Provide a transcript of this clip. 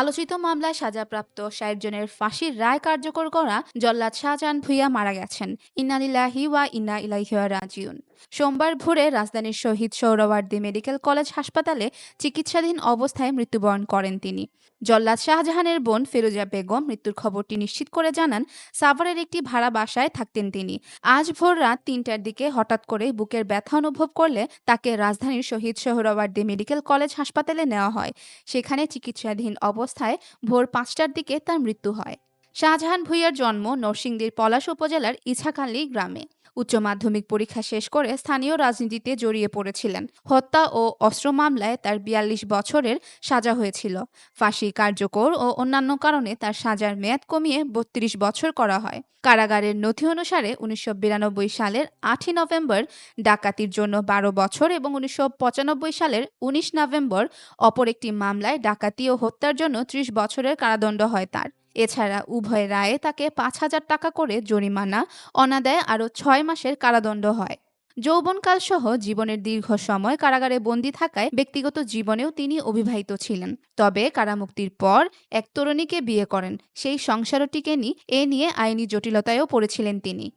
আলোচিত মামলায় সাজাপ্রাপ্ত ষাট জনের ফাঁসির রায় কার্যকর করা জল্লাদ শাহজাহান ভুইয়া মারা গেছেন। ইন্নালিল্লাহি ওয়া ইনা ইলাইহি রাজিউন। সোমবার ভোরে রাজধানীর শহীদ সৌরওয়ার্দী মেডিকেল কলেজ হাসপাতালে চিকিৎসাধীন অবস্থায় মৃত্যুবরণ করেন তিনি। জল্লাদ শাহজাহানের বোন ফেরুজা বেগম মৃত্যুর খবরটি নিশ্চিত করে জানান, সাভারের একটি ভাড়া বাসায় থাকতেন তিনি। আজ ভোর রাত তিনটার দিকে হঠাৎ করে বুকের ব্যথা অনুভব করলে তাকে রাজধানীর শহীদ সোহরাওয়ার্দী মেডিকেল কলেজ হাসপাতালে নেওয়া হয়। সেখানে চিকিৎসাধীন অবস্থায় ভোর পাঁচটার দিকে তার মৃত্যু হয়। শাহজাহান ভুইয়ার জন্ম নরসিংদীর পলাশ উপজেলার ইছাখালী গ্রামে। উচ্চ মাধ্যমিক পরীক্ষা শেষ করে স্থানীয় রাজনীতিতে জড়িয়ে পড়েছিলেন। হত্যা ও অস্ত্র মামলায় তার বিয়াল্লিশ বছরের সাজা হয়েছিল। ফাঁসি কার্যকর ও অন্যান্য কারণে তার সাজার মেয়াদ কমিয়ে বত্রিশ বছর করা হয়। কারাগারের নথি অনুসারে উনিশশো বিরানব্বই সালের আটই নভেম্বর ডাকাতির জন্য বারো বছর এবং উনিশশো পঁচানব্বই সালের উনিশ নভেম্বর অপর একটি মামলায় ডাকাতি ও হত্যার জন্য ত্রিশ বছরের কারাদণ্ড হয় তার। এছাড়া উভয় রায়ে তাকে পাঁচ হাজার টাকা করে জরিমানা, অনাদায় আরও ছয় মাসের কারাদণ্ড হয়। যৌবনকাল সহ জীবনের দীর্ঘ সময় কারাগারে বন্দী থাকায় ব্যক্তিগত জীবনেও তিনি অবিবাহিত ছিলেন। তবে কারামুক্তির পর এক তরুণীকে বিয়ে করেন। সেই সংসারটিকে নিয়ে এ নিয়ে আইনি জটিলতায়ও পড়েছিলেন তিনি।